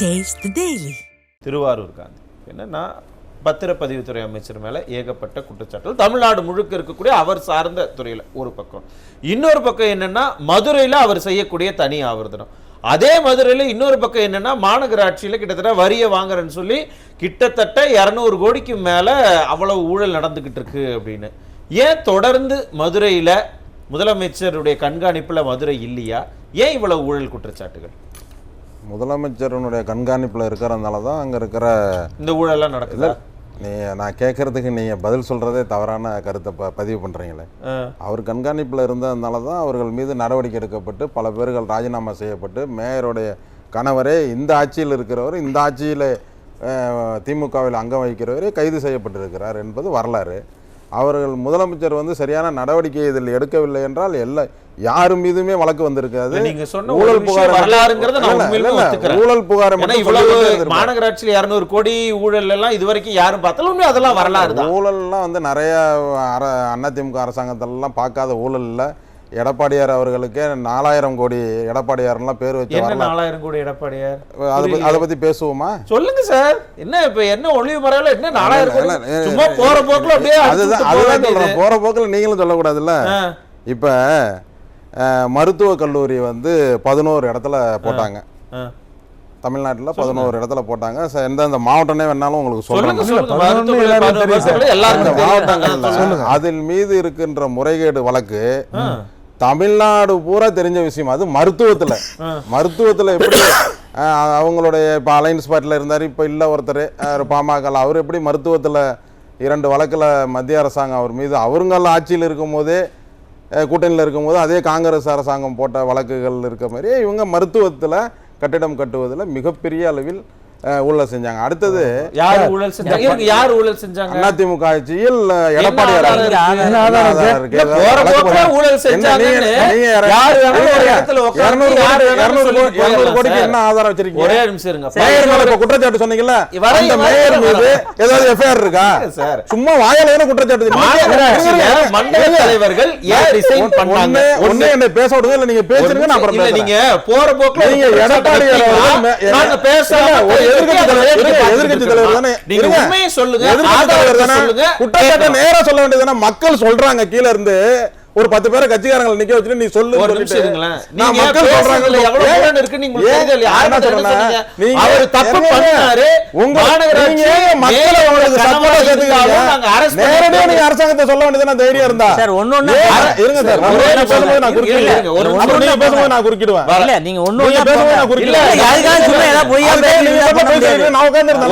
Taste daily Thiruvarur Gandhi. என்னன்னா பத்திரப்பதிவுத்துறை அமைச்சர் மேலே ஏகப்பட்ட குற்றச்சாட்டுகள். தமிழ்நாடு முழுக்க இருக்கக்கூடிய அவர் சார்ந்த துறையில் ஒரு பக்கம். இன்னொரு பக்கம் என்னன்னா மதுரையில் அவர் செய்யக்கூடிய தனி ஆவர்த்தனம். அதே மதுரையில் இன்னொரு பக்கம் என்னன்னா மாநகராட்சியில் கிட்டத்தட்ட வரியை வாங்குறேன்னு சொல்லி கிட்டத்தட்ட இரநூறு கோடிக்கு மேலே அவ்வளவு ஊழல் நடந்துக்கிட்டு இருக்கு அப்படின்னு. ஏன் தொடர்ந்து மதுரையில் முதலமைச்சருடைய கண்காணிப்பில் மதுரை இல்லையா? ஏன் இவ்வளவு ஊழல் குற்றச்சாட்டுகள்? முதலமைச்சரனுடைய கண்காணிப்பில் இருக்கிறதுனால தான் அங்கே இருக்கிற இந்த ஊழல்லாம் நடக்குதா? நீ நான் கேட்குறதுக்கு நீங்கள் பதில் சொல்கிறதே தவறான கருத்தை ப பதிவு பண்ணுறீங்களே. அவர் கண்காணிப்பில் இருந்ததுனால தான் அவர்கள் மீது நடவடிக்கை எடுக்கப்பட்டு பல பேர்கள் ராஜினாமா செய்யப்பட்டு மேயருடைய கணவரே இந்த ஆட்சியில் இருக்கிறவர் இந்த ஆட்சியில் திமுகவில் அங்கம் வகிக்கிறவரே கைது செய்யப்பட்டிருக்கிறார் என்பது வரலாறு. அவர்கள் முதலமைச்சர் வந்து சரியான நடவடிக்கை இதில் எடுக்கவில்லை என்றால் எல்லா யார் மீதுமே வழக்கு வந்திருக்காது. ஊழல் புகாரை சொல்லிக்கிட்டே இருந்திருப்பாங்க. மாநகராட்சியில் இருநூறு கோடி ஊழல் எல்லாம் இது வரைக்கும் யாரும் பார்த்தாலும் அதெல்லாம் வரலாறு ஊழல்லாம் வந்து நிறைய அதிமுக அரசாங்கத்திலலாம் பார்க்காத ஊழல் இல்ல எடப்பாடியார் அவர்களுக்கே நாலாயிரம் கோடி எடப்பாடியார்லாம் பேர் வச்ச என்ன நாலாயிரம் கோடி எடப்பாடியார்? அதை பத்தி- அதை பத்தி பேசுவோமா? சொல்லுங்க சார். என்ன இப்ப என்ன ஒளிவு மறையில என்ன நாலாயிரம் கோடி? சும்மா போற போக்குல அப்படியே அதுதான் அதுதான். சொல்றேன். போற போக்கில் நீங்களும் சொல்லக்கூடாதுல்ல. இப்ப அஹ், மருத்துவக் கல்லூரி வந்து பதினோரு இடத்துல போட்டாங்க. தமிழ்நாட்டுல பதினோரு இடத்துல போட்டாங்க. எந்தெந்த மாவட்டமே வேணாலும் உங்களுக்கு சொல்லுங்க. மாவட்டங்கள்ல. அதில் மீது இருக்கின்ற முறைகேடு வழக்கு. தமிழ்நாடு பூரா தெரிஞ்ச விஷயம். அது மருத்துவத்துல. மருத்துவத்துல எப்படி அவங்களுடைய இப்போ அலைன்ஸ் பார்ட்டியில் இருந்தார் இப்போ இல்லை ஒருத்தர் அஹ், பாமக அவர் எப்படி மருத்துவத்துல இரண்டு வழக்குல மத்திய அரசாங்கம் அவர் மீது அவருங்கள் ஆட்சியில் இருக்கும்போதே கூட்டணியில் இருக்கும்போது அதே காங்கிரஸ் அரசாங்கம் போட்ட வழக்குகள் இருக்க மாதிரி இவங்க மருத்துவத்துல கட்டிடம் கட்டுவதுல மிகப்பெரிய அளவில் ஊழல் செஞ்சாங்க. அடுத்தது யார் ஊழல் செஞ்சாங்க? யார் ஊழல் செஞ்சாங்க? அதிமுக ஆட்சியில் இருக்கு? என்ன என்ன ஆதாரம். ஊழல் என்ன கோடிக்கு. என்ன வச்சிருக்கீங்க? ஒரே நிமிஷம் இருங்க. மேயர் மேல இப்ப குற்றச்சாட்டு சொன்னீங்கல்ல? அந்த வரேன், மேயர் வரேன், மீது வரேன். ஏதாவது எஃப்ஐஆர் இருக்கா? சார். சும்மா வாயில தானே குற்றச்சாட்டு மண்டல. தலைவர்கள் ஏன் ரிசைன் பண்ணாங்க? ஒண்ணு- என்னை பேச விடுங்க இல்ல நீங்க பேசுறீங்க நான் அப்புறம். நீங்க போற போக்குல நீங்க எடப்பாடி குற்றச்சாட்டு எதிர்க்கட்சி தலைவர் தானே. சொல்லுங்க எதிர்க்கட்சி தலைவர் தானே. குற்றச்சாட்டை. நேரா சொல்ல வேண்டியதுதானே மக்கள் சொல்றாங்க கீழ இருந்து ஒரு பத்து பேரை கட்சிக்காரங்களை நிக்க வச்சுட்டு நீ சொல்லு சொல்லிட்டு. நான் மக்கள் சொல்றாங்க எவ்வளவு இருக்குன்னு? நீங்க- நீங்க அரசாங்கத்தை சொல்ல தைரியம் இருந்தா? சார், ஒண்ணு. இருங்க சார் பேசும்போது நான் குறுக்கிடுவேன். ஒரு அப்புறம் நீங்க. பேசும்போது நான் குறுக்கிடுவேன். இல்ல நீங்க ஒண்ணு பேசும்போது குறுக்கிடுவேன். அதுக்காக சும்மா ஏதாவது பொய்யா பேசுறீங்க? நாங்க இருந்தா.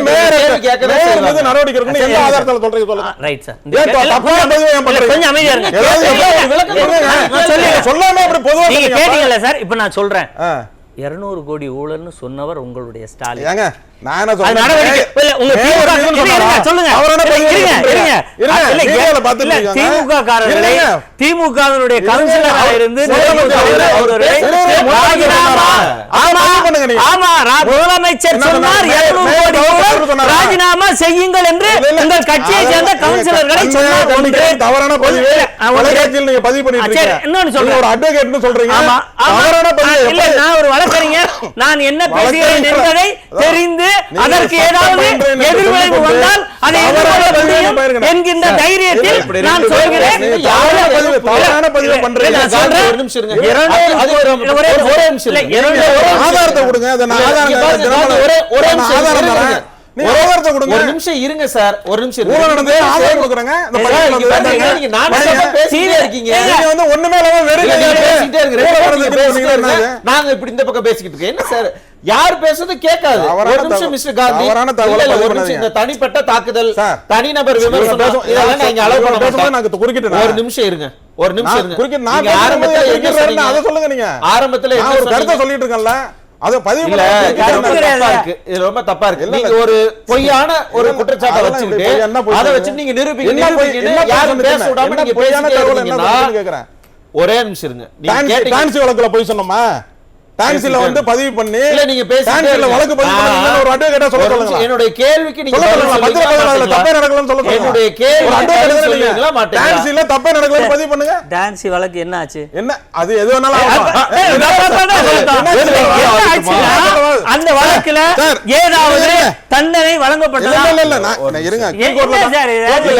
மேயர் நடவடிக்கை எடுக்கணும். எந்த சரி, ஆதாரத்துல சொல்றீங்க சொல்லுங்க. ரைட். சார் கொஞ்சம் அமைதியா இருங்க. நான் சொல்லுங்க. சொல்லாம அப்படி பொதுவா நீங்க சொன்னீங்க. கேட்டீங்கல்ல சார் இப்ப நான் சொல்றேன். இருநூறு கோடி ஊழல்னு சொன்னவர் உங்களுடைய ஸ்டாலின் நான் என்ன சொல்றேன்? சொல்லுங்க. திமுக காரர்களை இருங்க. திமுகவினுடைய இருங்க, கவுன்சிலரா அவர் இருந்து முதலமைச்சர் ராஜினாமா சொன்னார் செய்யுங்கள் என்று. உங்கள் கட்சியை சேர்ந்த கவுன்சிலர்களை சொன்னார் தவறான பதிவு நீங்க பதிவு பண்ணிட்டு. இன்னொன்னு சொல்றேன். ஒரு அட்வொகேட்னு சொல்றீங்க. தவறான பதிவு இல்ல, நான் ஒரு வழக்கறிஞர் நான் என்ன பேசுகிறேன் என்பதை. தெரிந்து அதற்கு ஏதாவது எதிர்விளைவு வந்தால் அதை. என்கின்ற தைரியத்தில் நான் சொல்கிறேன். ஆதாரத்தை கொடுங்க. ஒரே ஆதாரம் ஒரே- ஆதாரத்தை கொடுங்க. ஒரு நிமிஷம் இருங்க சார். ஒரு நிமிஷம் நடந்தது ஆதாரம் கொடுக்குறேங்க. நீங்க நான் பாருங்க. பேசாம பேசிட்டே இருக்கீங்க. நீங்க வந்து ஒண்ணுமே இல்லாம நீங்க இப்படி இந்த பக்கம் பேசிக்கிட்டு இருக்கோம். என்ன சார்? யார் பேசுறது கேட்காது ஒரு நிமிஷம். மிஸ்டர் காந்தி ஒரு நிமிஷம் இந்த. தனிப்பட்ட தாக்குதல். தனிநபர் விமர்சனம் இதெல்லாம் allow இவங்க பண்ண பேசும்போது மாட்டேன். நான் குறுக்கிட்டேனா? ஒரு நிமிஷம் இருங்க ஒரு நிமிஷம் நான் இருங்க குறுக்கிட்டு நான் நீங்க ஆரம்பத்துல என்ன குறுக்கிடுறேன்னு அதை சொன்னீங்க சொல்லுங்க நீங்க ஆரம்பத்துல என்ன ஒரு கருத்தை சொன்னீங்க சொல்லிட்டு இருக்கேன்ல அதை பதிவு இல்ல இருக்கு இது ரொம்ப தப்பா இருக்கு நீங்க. ஒரு பொய்யான ஒரு குற்றச்சாட்டை வச்சுக்கிட்டு அதை? வச்சு நீங்க நிரூபிக்க பொய் யாரும் சொன்னீங்க? பேச விடாம நீங்க பொய்யான தகவல் என்ன கேக்குறேன். ஒரே நிமிஷம் இருங்க நீங்க கேட்டீங்க டான்சி வழக்குல போய் சொன்னோமா டான்சில வந்து பதிவு பண்ணி இல்ல நீங்க பேசிட்டே டான்சில இருங்க. வழக்கு பதிவு பண்ணி ஒரு அட்வொகேட்டா சொல்ல சொல்லுங்க. என்னுடைய கேள்விக்கு நீங்க சொல்ல சொல்லுங்க. பத்திர பதிவு அதுல மாட்டீங்களா? தப்பே நடக்கலன்னு சொல்ல சொல்லுங்க. என்னுடைய கேள்வி ஒரு அட்வொகேட் மாட்டீங்களா? டான்சில தப்பே நடக்கலன்னு பதிவு பண்ணுங்க. டான்சி வழக்கு என்ன ஆச்சு? என்ன? அது எது வேணாலும் அந்த வழக்குல ஏதாவது. தண்டனை இல்ல வழங்கப்பட்டதா? இல்ல இல்ல நான் இருங்க. தான் சார் இது? கோர்ட்ல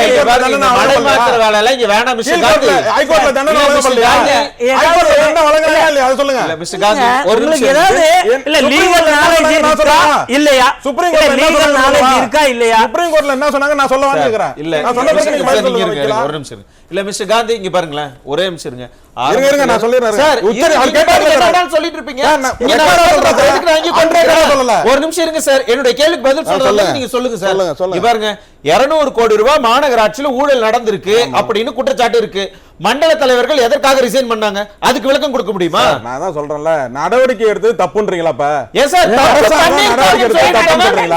இல்ல, இங்க வேணாம் மிஸ்டர் காந்தி. ஹைகோர்ட்ல தண்டனை. ஏதாவது- ஹைகோர்ட்ல தண்டனை வழங்கலையா இல்லையா? அதை சொல்லுங்க. இல்ல, மிஸ்டர் காந்தி, உங்களுக்கு ஏதாவது இல்ல லீகல் நாலேஜ் இருக்கா? இல்லையா சுப்ரீம் என்ன லீகல் நாலேஜ்? இருக்கா இல்லையா சுப்ரீம் கோர்ட்ல என்ன சொன்னாங்க நான் சொல்ல கேக்குறேன் இல்ல நான் சொன்ன பிறகு நீங்க பதில் ஒரு நிமிஷம். இல்ல மிஸ்டர் காந்தி இங்க பாருங்களேன் ஒரே நிமிஷம் இருங்க இருங்க, இருங்க, நான் சொல்லிடுறேன். சார் அவர் கேட்டாரு சொல்லிட்டு இருப்பீங்க இங்க நான் சொல்றேன், நான் இங்க? சொல்லல. ஒரு நிமிஷம் இருங்க சார் என்னுடைய கேள்விக்கு பதில் சொல்லுங்க. சொல்றது நீங்க சொல்லுங்க சார் சொல்லுங்க, பாருங்க 200 கோடி ரூபாய் மாநகராட்சியில ஊழல் நடந்திருக்கு அப்படின்னு குற்றச்சாட்டு இருக்கு மண்டல தலைவர்கள் எதற்காக ரிசைன் பண்ணாங்க? அதுக்கு விளக்கம் கொடுக்க முடியுமா? நான் தான் சொல்றேன்ல நடவடிக்கை எடுத்து தப்புன்றீங்களா அப்ப? சார்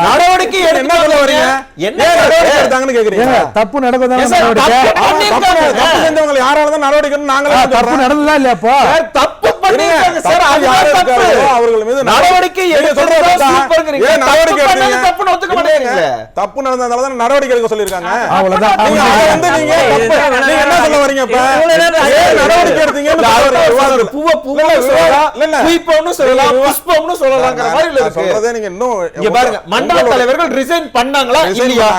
நடவடிக்கை எடுத்து என்ன சொல்ல வரீங்க? என்ன நடவடிக்கை எடுத்தாங்கன்னு கேக்குறீங்க? தப்பு நடக்குதானே நடவடிக்கை தப்பு செஞ்சவங்க யாரால தான் நடவடிக்கை நாங்களே. தப்பு நடந்ததா அப்போ? சார், தப்பு பண்ணிருக்காங்க சார் யாரு அவர்கள் மீது நடவடிக்கை. ஏன் நடவடிக்கை? தப்புன்னு. மாட்டேங்கிறீங்க. தப்பு நடந்ததால தான் நடவடிக்கை எடுக்க சொல்லியிருக்காங்க அவ்வளவுதான். நீங்க அதை வந்து நீங்க தப்பு நீங்க என்ன சொல்ல வரீங்க இப்ப நடவடிக்கை எடுத்தீங்கன்னு. பூவை பூவை இல்ல, சொல்லலாம், புஷ்பம்னு மாதிரி இருக்கு. சொல்றதே நீங்க இன்னும் இங்க பாருங்க மண்டல தலைவர்கள் ரிசைன் பண்ணாங்களா இல்லையா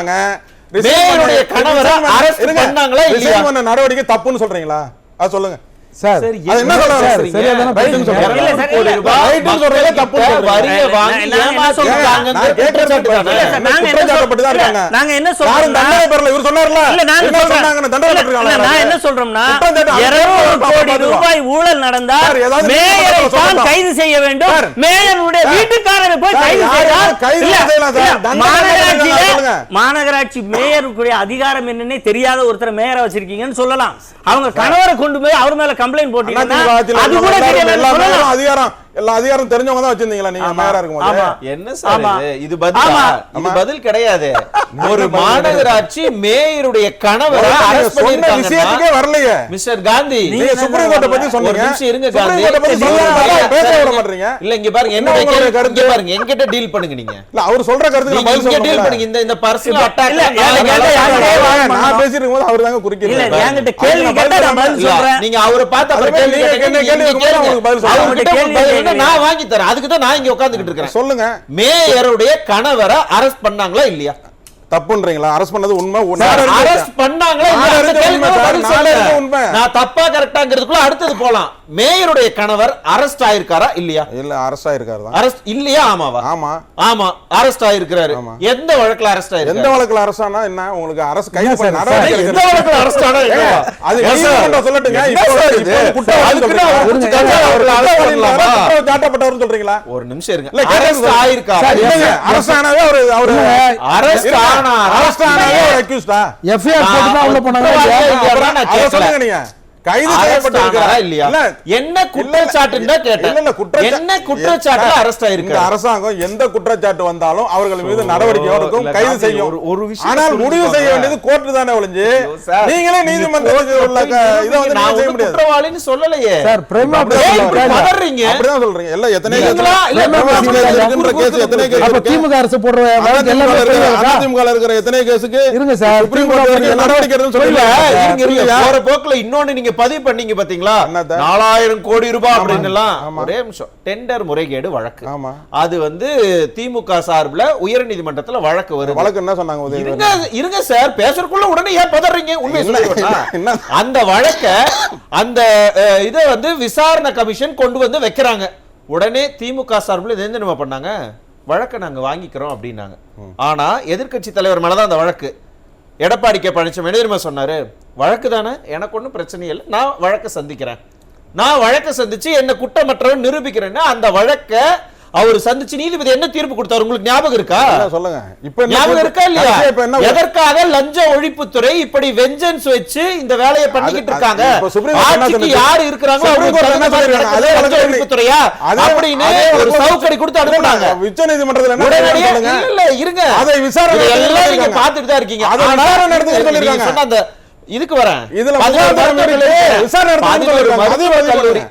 மேயருடைய கணவரை இருங்க. பண்ணாங்களா இல்லையா? நடவடிக்கை தப்புன்னு சொல்றீங்களா அது சொல்லுங்க சார் என்ன சொல்ல சார், வரீங்க? சரியா தானே ரைட்டுன்னு பேசுறீங்க. சொல்றீங்க. இல்ல சார், கோடி இல்ல. ரூபாய் ரைட்டுன்னு சொல்றீங்க, தப்புன்னு மக்கள்கிட்ட சொல்றீங்க. வரியை நான் வாங்கி என்ன ஏமாத்திருக்காங்கங்கிற நான் கேட்கறது குற்றச்சாட்டு பாருங்க. தானே? சார், நாங்க என்ன குற்றச்சாட்டுப்பட்டு தான் சொல்றோம்? இருக்காங்க. நாங்க என்ன யாரும் சொல்றோம்னா- தண்டனை பெறல இவர் சொன்னார்ல இல்ல நாங்க என்ன சொல்றோம். சொன்னாங்க தண்டனை இல்ல, பெற்றிருக்காங்க இல்ல, நான் என்ன சொல்றோம்னா குற்றச்சாட்டு அது 200 பாப்பா கோடி பாத்துக்கலாம். ரூபாய் ஊழல் நடந்தால் சார், ஏதாவது மேயரை தான். கைது செய்ய வேண்டும் மேயருடைய வீட்டுக்காரரை போய் கைது செய்யலாம். மாநகராட்சி மேயருக்குரிய அதிகாரம் என்னன்னே தெரியாத ஒருத்தர் மேயரா வச்சிருக்கீங்கன்னு சொல்லலாம் அவங்க கணவரை கொண்டு போய் அவர் மேல கம்ப்ளைண்ட் போட்டீங்கன்னா அது கூட அதிகாரம் எல்லா அதிகாரம் தெரிஞ்சவங்க தான் வச்சிருந்தீங்களா நீங்க. மேயரா இருக்கும்போது. ஆமா. என்ன சார். இது? இது பதிலா? ஆமா. இது பதில் கிடையாது. ஒரு மாநகராட்சி மேயருடைய கணவரை சொன்ன விஷயத்துக்கே வரலையே. மிஸ்டர் காந்தி. நீங்க சுப்ரீம் கோர்ட்டை பத்தி ஒரு சொன்னீங்க. நிமிஷம் இருங்க காந்தி. பேச விட மாட்டீங்க. இல்ல இங்க பாருங்க. என்ன கருத்து? இங்க பாருங்க. என்கிட்ட டீல் பண்ணுங்க நீங்க. இல்ல அவர் சொல்ற கருத்துக்கு நான் நீங்க பதில் இங்க டீல் பண்ணுங்க. இந்த இந்த பர்சனல் அட்டாக் இல்ல, நான் பேசிட்டு இருக்கும்போது அவர் தாங்க குறுக்கிட்டு இல்ல. என்கிட்ட கேள்வி கேட்டா நான் பதில் சொல்றேன். நீங்க அவரை பார்த்து அப்புறம் கேள்வி கேட்டீங்க, கேள்வி போது பதில் சொல்றேன். அவர்கிட்ட அவர்கிட்ட பதில் கேள்வி நான் வாங்கி தரேன். அதுக்கு தான் நான் இங்க உட்கார்ந்துகிட்டு இருக்கிறேன். சொல்லுங்க. மேயருடைய கணவரை அரெஸ்ட் பண்ணாங்களா இல்லையா? தப்புன்றீங்களா? அரஸ்ட் பண்ணது உண்மை arrest பண்ணாங்களா உண்மை. நான் தப்பா கரெக்டாங்கிறதுக்குள்ள அடுத்தது போலாம். மேயருடைய கணவர் அரெஸ்ட் ஆயிருக்காரா இல்லையா? இல்ல அரஸ்ட் ஆயிருக்காரு அரெஸ்ட் இல்லையா? ஆமாவா? ஆமா. ஆமா அரெஸ்ட் ஆயிருக்கிறாரு. ஆமா. எந்த வழக்குல அரெஸ்ட் எந்த ஆயிருக்காரு வழக்குல அரசு ஆனா என்ன? உங்களுக்கு அரசு கைது பண்ண எந்த. வழக்குல அரெஸ்ட் ஆனா? அது? நீதிமன்றம் சொல்லட்டுங்க. இப்போ இது? குற்றவாளி அதுக்குன்னு சொல்றீங்களா? அவர் அவரை ஒரு நிமிஷம் இருங்க. அரெஸ்ட். ஆயிருக்காரு arrest ஆனாவே அவரு அவரு Arrest எஃப்ஐஆர் போட்டு தான் உள்ள போனாங்க. சொல்லுங்க நீங்க கைது ஆனாரா இல்லையா? இல்ல என்ன குற்றச்சாட்டுன்னு கேட்டேன். என்ன குற்றச்சாட்டுல சார், அரெஸ்ட் இந்த ஆயிருக்காரு அரசாங்கம் எந்த குற்றச்சாட்டு வந்தாலும் அவர்கள் மீது நடவடிக்கை எடுக்கும் கைது செய்யும். ஒரு- விஷயம் ஆனால் முடிவு. செய்ய வேண்டியது கோர்ட்டு தானே ஒழிஞ்சு. சார், நீங்களே க- இதை வந்து நான் செய்ய முடியாது. குற்றவாளின்னு சொல்லலையே. சார் பிரேமா. பதறீங்க? அப்படிதான் சொல்றீங்க. எல்லாம் எத்தனை கேஸ் எத்தனை கேஸ்? திமுக அரசு போடுற அதிமுக இருக்கிற- இருக்கா? அதிமுக இருக்கிற எத்தனை கேஸுக்கு இருங்க சார், கோர்ட் நடவடிக்கை இல்ல, சொல்லுங்க இருங்க, இருங்க. போற போக்குல இன்னொன்னு நீங்க பதிவு பண்ணீங்க பாத்தீங்களா? நாலாயிரம் கோடி ரூபாய் அப்படின்னு. ஒரே நிமிஷம். டெண்டர் முறைகேடு வழக்கு. அது வந்து திமுக சார்புல உயர் நீதிமன்றத்துல வழக்கு வருது. வழக்கு என்ன சொன்னாங்க இருங்க இருங்க சார். பேசுறதுக்குள்ள உடனே ஏன் பதறீங்க? உண்மை? அந்த வழக்க அந்த இதை வந்து விசாரணை கமிஷன் கொண்டு வந்து வைக்கிறாங்க. உடனே திமுக சார்பில் இது என்ன பண்ணாங்க? வழக்கை நாங்க வாங்கிக்கிறோம் அப்படின்னாங்க. ஆனா எதிர்க்கட்சி தலைவர் மேலதான் அந்த வழக்கு. எடப்பாடி கே பழனிசாமி என்ன தெரியுமா சொன்னாரு? வழக்கு தானே? எனக்கு ஒன்றும் பிரச்சனை இல்லை. நான் வழக்கை சந்திக்கிறேன். நான் வழக்கை சந்திச்சு என்னை குற்றமற்றவன் நிரூபிக்கிறேன்னா அந்த வழக்கை அவர் சந்திச்சு நீதிபதி என்ன தீர்ப்பு கொடுத்தாரு? உங்களுக்கு ஞாபகம் இருக்கா? சொல்லுங்க. இப்ப ஞாபகம் இருக்கா இல்லையா? எதற்காக லஞ்ச ஒழிப்புத்துறை இப்படி வெஞ்சன்ஸ் வச்சு இந்த வேலையை பண்ணிக்கிட்டு இருக்காங்க? ஆட்சிக்கு? யாரு இருக்கிறாங்களோ சுப்ரீம் அவங்களுக்கு லஞ்ச ஒழிப்புத்துறையா அப்படின்னு ஒரு சவுக்கடி கொடுத்து அனுப்புனாங்க. உச்ச நீதிமன்றத்துல உடனடியா? இல்ல இருங்க. அதை விசாரணை எல்லாம் நீங்க. பார்த்துட்டு தான் இருக்கீங்க. அதை ஆனா, அந்த இதுக்கு வரேன். இதுல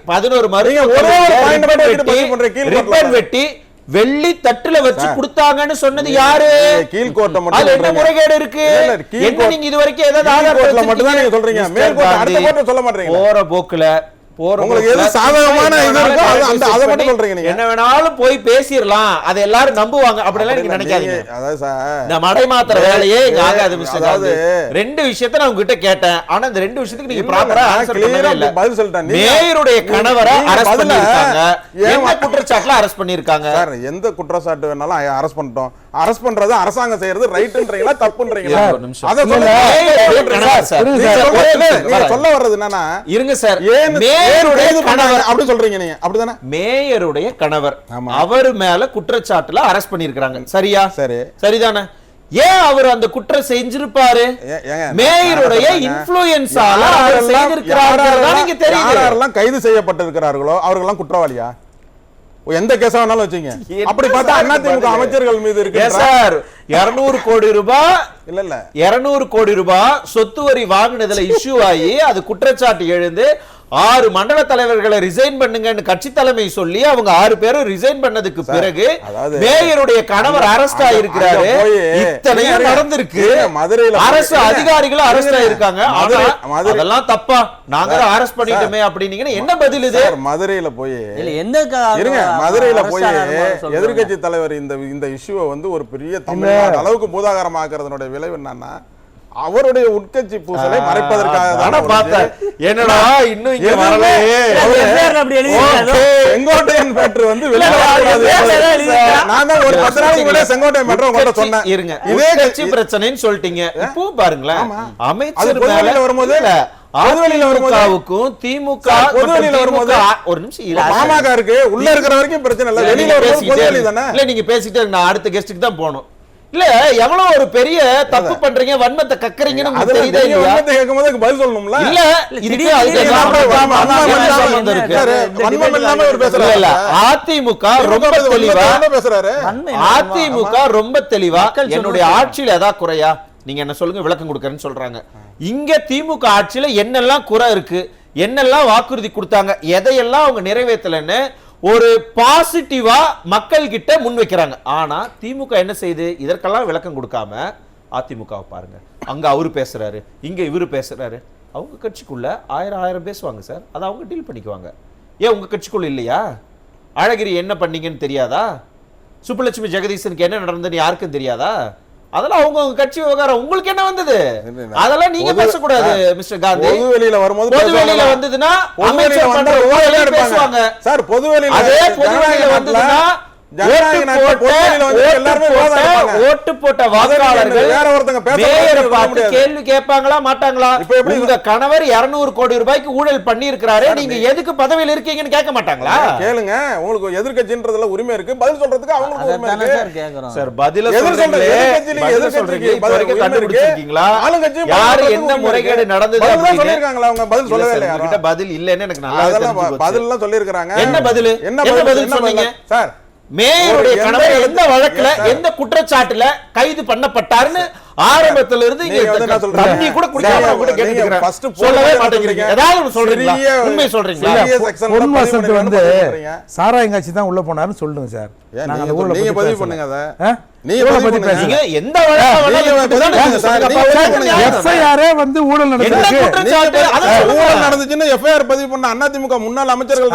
பதினோரு மட்டும் பண்ற வெட்டி, வெள்ளி தட்டுல வச்சு கொடுத்தாங்கன்னு சொன்னது யாரு? நீங்க கீழ்கோட்டை மட்டும் அது என்ன. முறைகேடு இருக்கு? நீங்க இது வரைக்கும் ஏதாவது கீழ்கோட்டில் மட்டும்தான் நீங்க சொல்றீங்க. மேல்கோட்டை, சொல்ல மாட்டீங்களா? போற போக்குல என்ன அது- வேணாலும் மட்டும் நீங்க. என்ன வேணாலும் போய் பேசிடலாம். அதை எல்லாரும் நம்புவாங்க. அப்படிலாம் நீங்க நினைக்காதீங்க. அதாவது இந்த மடை மாத்திர வேலையே ஆகாது மிஸ்டர். ரெண்டு விஷயத்தை நான் உங்ககிட்ட கேட்டேன். ஆனா இந்த ரெண்டு விஷயத்துக்கு நீங்க ப்ராப்பரா பதில் சொல்லிட்டேன். மேயருடைய கணவரை அரெஸ்ட் பண்ணிருக்காங்க என்ன குற்றச்சாட்டுல அரெஸ்ட் பண்ணிருக்காங்க சார் எந்த குற்றச்சாட்டு வேணாலும் அரெஸ்ட் பண்ணிட்டோம். அரெஸ்ட் பண்றது அரசாங்கம் செய்யறது ரைட்ன்றீங்களா தப்புன்றீங்களா? இருங்க ஒரு நிமிஷம். அதை வரேன். சொல்ல வர்றது என்னன்னா இருங்க சார். ஏன் மேயருடைய கணவர். அப்படி சொல்றீங்க நீங்க. அப்படிதானே? மேயருடைய கணவர். அவர் மேல குற்றச்சாட்டுல அரெஸ்ட் பண்ணிருக்காங்க சரியா? சரி. சரிதானே? ஏன் அவர் அந்த குற்றம் செஞ்சிருப்பாரு? மேயருடைய இன்ஃபுளுயன்ஸால அவர் செய்திருக்கிறார்கள் நீங்க தெரியுது. யாரெல்லாம் கைது செய்யப்பட்டிருக்கிறார்களோ அவர்கள்லாம் குற்றவாளியா? எந்த கேஸா வேணாலும் வச்சுங்க. அப்படி பார்த்தா அதிமுக? அமைச்சர்கள் மீது இருக்கு சார்? இருநூறு கோடி ரூபாய் இல்ல இல்ல. இருநூறு கோடி ரூபாய் சொத்து வரி வாங்கினதுல இஷ்யூ ஆகி அது குற்றச்சாட்டு எழுந்து ஆறு மண்டல தலைவர்களை ரிசைன் பண்ணுங்கன்னு கட்சி தலைமை சொல்லி அவங்க ஆறு பேரும் ரிசைன் பண்ணதுக்கு பிறகு மேயருடைய கணவர் அரெஸ்ட் ஆயிருக்கிறாரு. இத்தனையும் நடந்திருக்கு மதுரையில அரசு இருங்க, அதிகாரிகளும் அரெஸ்ட். ஆயிருக்காங்க. அதெல்லாம் தப்பா. நாங்க அரெஸ்ட் பண்ணிட்டோமே அப்படின்னீங்கன்னா என்ன பதில் இது? மதுரையில போய் இல்ல எந்த இருங்க மதுரையில போய். எதிர்க்கட்சி தலைவர் இந்த இந்த இஷ்யூவை வந்து ஒரு பெரிய தமிழ்நாடு அளவுக்கு பூதாகரமாக்குறதுனுடைய விளைவு என்னன்னா அவருடைய உட்கட்சி பூசலை மறைப்பதற்காக தான் பார்த்தேன் என்னடா இன்னும் இங்க வரலையே. செங்கோட்டையன் மேட்ரு வந்து? நான் தான் ஒரு பத்து நாளைக்கு முன்னாடி செங்கோட்டையன் மேட்ரு உங்கள்ட்ட சொன்னேன். இருங்க. இதே கட்சி பிரச்சனைன்னு சொல்லிட்டீங்க. இப்போ பாருங்களேன். அமைச்சர் மேல வரும்போது- இல்ல, பொது வெளியில வரும்போது- அதிமுகவுக்கும் திமுக சார், பொது மற்றும் வெளியில வரும்போது- ஒரு நிமிஷம். பாமக இருக்கு. உள்ள இருக்கிற வரைக்கும் பிரச்சனை இல்ல. வெளியில நீங்க வரும்போது. தானே? இல்ல பேசிட்டே இருங்க. நான் அடுத்த கெஸ்டுக்கு தான் போகணும். இல்ல எவ்வளவு ஒரு பெரிய தப்பு பண்றீங்க வன்மத்தை கக்கறீங்கன்னு தெரியுதா வன்மத்தை கேட்கும்போது அதுக்கு பதில் சொல்லணும்ல? இல்ல இதுக்கு வன்மம் இல்லாம இல்ல பேசுறாரு. இல்ல அதிமுக ரொம்ப தெளிவா பேசுறாரு? அதிமுக ரொம்ப தெளிவா என்னுடைய. ஆட்சியில ஏதாவது குறையா? நீங்க என்ன சொல்லுங்க விளக்கம் கொடுக்கறேன்னு சொல்றாங்க. இங்க திமுக ஆட்சியில என்னெல்லாம் குறை இருக்கு என்னெல்லாம் வாக்குறுதி கொடுத்தாங்க எதையெல்லாம் அவங்க நிறைவேற்றலன்னு ஒரு பாசிட்டிவா மக்கள் கிட்ட முன்வைக்கிறாங்க ஆனா திமுக என்ன செய்யுது இதற்கெல்லாம் விளக்கம் கொடுக்காம அதிமுகவை பாருங்க. அங்க அவரு பேசுறாரு இங்க இவரு பேசுறாரு. அவங்க கட்சிக்குள்ள ஆயிரம் ஆயிரம் பேசுவாங்க சார். அதை அவங்க டீல் பண்ணிக்குவாங்க. ஏன் உங்க கட்சிக்குள்ள இல்லையா? அழகிரி என்ன பண்ணீங்கன்னு தெரியாதா? சுப்புலட்சுமி ஜெகதீசனுக்கு என்ன நடந்ததுன்னு யாருக்கும் தெரியாதா? அதெல்லாம் அவங்க உங்க கட்சி விவகாரம் உங்களுக்கு என்ன வந்தது. அதெல்லாம் நீங்க பேசக்கூடாது மிஸ்டர் காந்தி பொது வெளியில வரும்போது பொது. வெளியில வந்ததுன்னா அமைச்சர். பேசுவாங்க சார் பொது வெளியில அதே பொது வெளியில வந்ததுன்னா ஓட்டு போட்ட- வாக்காளர்கள் வேற ஒருத்தங்க. கேள்வி கேட்பாங்களா மாட்டாங்களா? உங்க கணவர் 200 கோடி ரூபாய்க்கு ஊழல் பண்ணி இருக்கிறாரு நீங்க எதுக்கு பதவியில் இருக்கீங்கன்னு கேட்க மாட்டாங்களா? கேளுங்க. உங்களுக்கு எதிர்க்கட்சின்றதுல உரிமை இருக்கு. பதில் சொல்றதுக்கு அவங்களுக்கு உரிமை இருக்கு. சார் கேக்குறோம். சார் பதில கண்டுபிடிச்சிருக்கீங்களா? யாரு என்ன முறைகேடு. நடந்தது சொல்லியிருக்காங்களா? அவங்க பதில் இல்ல சொல்லவே உங்ககிட்ட பதில் இல்லைன்னு எனக்கு நல்லா. பதில் எல்லாம் சொல்லியிருக்காங்க என்ன பதிலு? என்ன பதில் சொன்னீங்க? சார் மேயருடைய கணவர் எந்த வழக்குல. எந்த குற்றச்சாட்டுல கைது பண்ணப்பட்டாருன்னு ஆரம்பத்துல இருந்து சொல்றீங்க? தண்ணி கூட குடிக்காம கூட கேட்டுக்கிறேன் சொல்லவே மாட்டேங்கிறீங்க சொல்றீங்க. ஏதாவது சிறிய- உண்மை ல பொன் வந்து. சாராயங்காட்சி தான் உள்ள போனாருன்னு சொல்லுங்க சார் நாங்க ஊர்ல பதிவு. பண்ணுங்க அதை. வந்து ஊழல் நடந்துச்சுன்னு FIR பதிவு பண்ண அதிமுக முன்னாள் அமைச்சர்கள்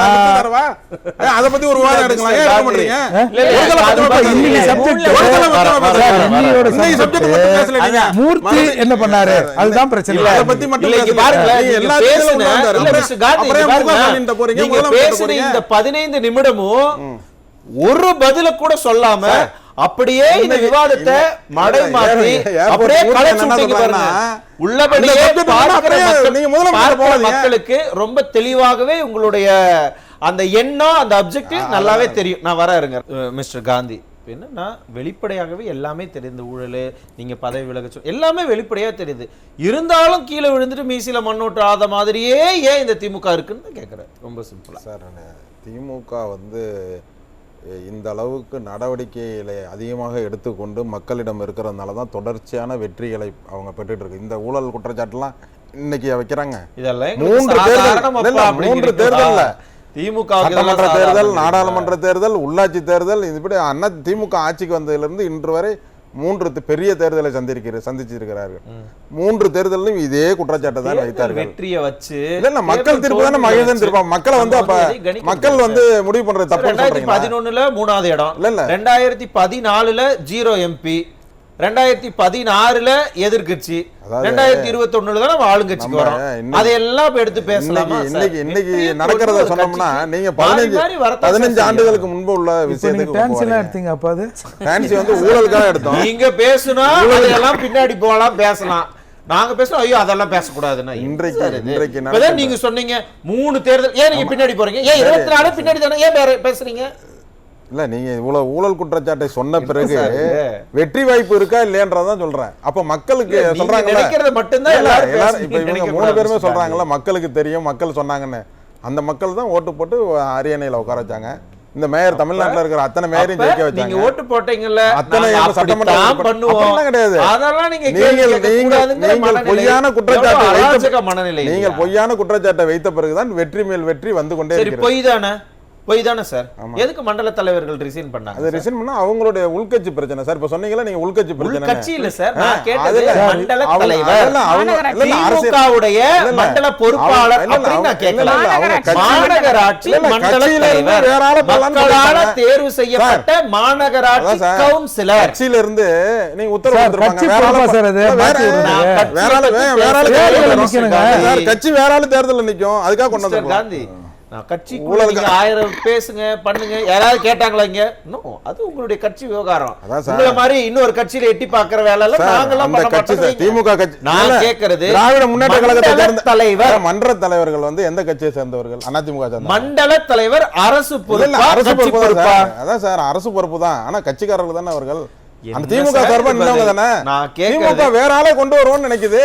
அதை பத்தி ஒரு விவாதம் எடுக்கலாம். மூர்த்தி என்ன பண்ணாரு? அதுதான் பிரச்சனை. அதை பத்தி மட்டும் இல்ல, இங்க பேசுங்க. பாருங்களேன், எல்லாத்தையும் போறீங்க. இந்த 15 நிமிடமும் ஒரு பதில கூட சொல்லாம அப்படியே இந்த விவாதத்தை மடை ஏன் அப்படியே உள்ளபடியே. மக்களுக்கு ரொம்ப தெளிவாகவே உங்களுடைய அந்த எண்ணம் அந்த அப்ஜெக்டிவ் நல்லாவே தெரியும். நான் வர இருங்க. மிஸ்டர் காந்தி என்னன்னா வெளிப்படையாகவே எல்லாமே தெரியுது ஊழல் நீங்க பதவி விலக சொல் எல்லாமே வெளிப்படையா தெரியுது. இருந்தாலும் கீழே விழுந்துட்டு மீசில மண்ணோட்டு ஆத மாதிரியே ஏன் இந்த திமுக இருக்குன்னு தான் கேக்குறேன். ரொம்ப சிம்பிளா சார் திமுக வந்து இந்த அளவுக்கு நடவடிக்கைகளை அதிகமாக எடுத்துக்கொண்டு மக்களிடம் இருக்கிறதுனால தான் தொடர்ச்சியான வெற்றிகளை அவங்க பெற்றுட்டு இருக்கு இந்த ஊழல் குற்றச்சாட்டுலாம் இன்னைக்கு வைக்கிறாங்க. மூன்று தேர்தல் மூன்று திமுக சட்டமன்ற தேர்தல் நாடாளுமன்ற தேர்தல் உள்ளாட்சி தேர்தல் இப்படி அண்ணா திமுக ஆட்சிக்கு வந்ததிலிருந்து இன்று வரை மூன்று பெரிய தேர்தலை சந்திருக்கிற சந்திச்சிருக்கிறார்கள். மூன்று தேர்தலிலும் இதே குற்றச்சாட்டை தான் வைத்தார்கள். வெற்றியை வச்சு இல்ல மக்கள் தீர்ப்பு தானே மகேசன் தீர்ப்பாங்க மக்களை வந்து அப்ப மக்கள் வந்து முடிவு பண்றது தப்பு பதினொன்னுல மூணாவது இடம். இல்ல, இல்ல. ரெண்டாயிரத்தி பதினாலுல ஜீரோ எம்பி. ரெண்டாயிரத்தி பதினாறுல எதிர்க்கட்சி. அதாவது ரெண்டாயிரத்தி இருபத்தி ஒண்ணுல தான் ஆளுங்கட்சிக்கு வரோம். அதையெல்லாம் இப்ப எடுத்து பேசலாமா? இன்னைக்கு? இன்னைக்கு நடக்கிறத சொன்னோம்னா நீங்க பதினஞ்சு பதினஞ்சு ஆண்டுகளுக்கு முன்பு உள்ள விஷயத்துக்கு டான்ஸ் எல்லாம். எடுத்தீங்க அப்ப அது? ஃபேன்சி வந்து ஊழலுக்காக எடுத்தோம். நீங்க பேசுனா அதெல்லாம் பின்னாடி போகலாம் பேசலாம். நாங்க பேசுறோம் ஐயோ அதெல்லாம் பேசக்கூடாதுன்னா இன்றைக்கு-? இன்றைக்கு நீங்க சொன்னீங்க மூணு தேர்தல். ஏன் நீங்க பின்னாடி போறீங்க? ஏன் இருபத்தி நாலு பின்னாடி தானே? ஏன் பேசுறீங்க? இல்ல நீங்க இவ்வளவு ஊழல் குற்றச்சாட்டை சொன்ன பிறகு? வெற்றி வாய்ப்பு இருக்கா இல்லையன்றதான் சொல்றேன் அப்ப மக்களுக்கு சொல்றாங்கல்ல நினைக்கிறத மட்டும்தான் எல்லாரும் இப்ப இவங்க மூணு பேருமே. சொல்றாங்கல்ல மக்களுக்கு தெரியும் மக்கள் சொன்னாங்கன்னு அந்த மக்கள் தான் ஓட்டு போட்டு அரியணையில உட்கார வச்சாங்க இந்த மேயர் தமிழ்நாட்டுல இருக்கிற அத்தனை மேயரையும் ஜெயிக்க அப்ப நீங்க வச்சாங்க ஓட்டு போட்டீங்கல்ல அத்தனை நாங்க எங்க சட்டமன்ற அப்படித்தான் உறுப்பினர் பண்ணுவோம் கிடையாது. அதெல்லாம் நீங்க நீங்கள் நீங்கள். பொய்யான குற்றச்சாட்டை வைத்த நீங்கள்? பொய்யான குற்றச்சாட்டை வைத்த பிறகுதான் வெற்றி மேல் வெற்றி வந்து கொண்டே சரி இருக்கிறது பொய் தானே பொய் தானே சார் எதுக்கு மண்டல தலைவர்கள் ரிசைன் பண்ணாங்க அது ரிசைன் பண்ணா அவங்களுடைய உள்கட்சி பிரச்சனை. சார் இப்ப சொன்னீங்களா நீங்க உள்கட்சி உள் பிரச்சனை. கட்சி இல்ல சார். நான் கேட்டது மண்டல தலைவர். திமுகவுடைய. மண்டல பொறுப்பாளர் அப்படின்னு நான் கேட்கல மாநகராட்சி மண்டல தலைவர். மக்களால. தேர்வு செய்யப்பட்ட மாநகராட்சி. கவுன்சிலர். கட்சியில இருந்து நீங்க உத்தரவு போ- சார் அது? வேற- வேற வேற- கட்சி வேற ஆளு தேர்தல்ல நிக்கும். அதுக்காக கொண்டு வந்திருக்கோம். காந்தி நான் கட்சி ஆயிரம் பேசுங்க பண்ணுங்க. யாராவது கேட்டாங்களா இங்க? இன்னும் அது உங்களுடைய கட்சி விவகாரம். உங்களை மாதிரி இன்னொரு கட்சியில எட்டி பாக்குற வேலை நாங்கெல்லாம் பண்ண கட்சி திமுக கட்சி நான் கேட்கறது திராவிட முன்னேற்ற கழகத்தை சேர்ந்த தலைவர். மன்ற தலைவர்கள் வந்து எந்த கட்சியை சேர்ந்தவர்கள்? அதிமுக மண்டல தலைவர் அரசு பொறுப்பா? அரசு பொறுப்பு. அதான் சார் அரசு பொறுப்பு தான். ஆனா கட்சிக்காரர்கள் தானே அவர்கள்? திமுக சார்? சார்பா நின்றவங்க? தானே? திமுக வேற ஆளை கொண்டு வருவோம்னு நினைக்குது.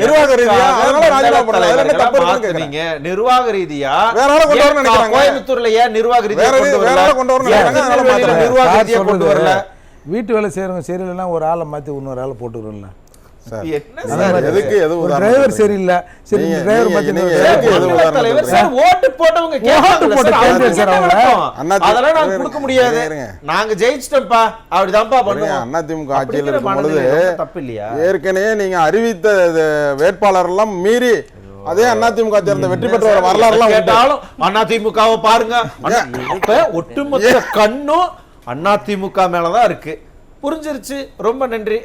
நிர்வாக ரீதியா? அதனால ராஜினாமா பண்ணல. தப்பு. மாத்துறீங்க நிர்வாக ரீதியா? வேற ஆளை கொண்டு வரணும்னு நினைக்கிறாங்க. கோயம்புத்தூர்ல ஏன் நிர்வாக ரீதியா வேற கொண்டு வேற வரல? ஆளை கொண்டு வரணும்னு நினைக்கிறாங்க, அதனால மாத்துறாங்க. நிர்வாக ரீதியா கொண்டு வரல? வீட்டு வேலை செய்யறவங்க சரியில்லைன்னா ஒரு ஆளை மாத்தி இன்னொரு ஆளை போட்டுக்கிறோம்ல. டிரைவர்? சரியில்லை. சரி நீங்க- டிரைவர் ஓட்டு போட்டவங்க போட்டு சார் அவங்க. அதெல்லாம் நாங்க கொடுக்க முடியாது. இருங்க. நாங்க ஜெயிச்சிட்டோம்ப்பா. அப்படிதான்ப்பா பண்ணுவோம். அண்ணா திமுக ஆட்சியில் அப்படிங்கிற இருக்கும் பொழுது மனநிலை ரொம்ப தப்பு இல்லையா ஏற்கனவே நீங்க அறிவித்த வேட்பாளர் எல்லாம் மீறி அதே அதிமுக சேர்ந்த வெற்றி பெற்ற ஒரு வரலாறு எல்லாம் உண்டு. கேட்டாலும் அண்ணா திமுகவை பாருங்க. ஒட்டுமொத்த கண்ணும் அண்ணா திமுக மேலதான் இருக்கு. புரிஞ்சிருச்சு. ரொம்ப நன்றி.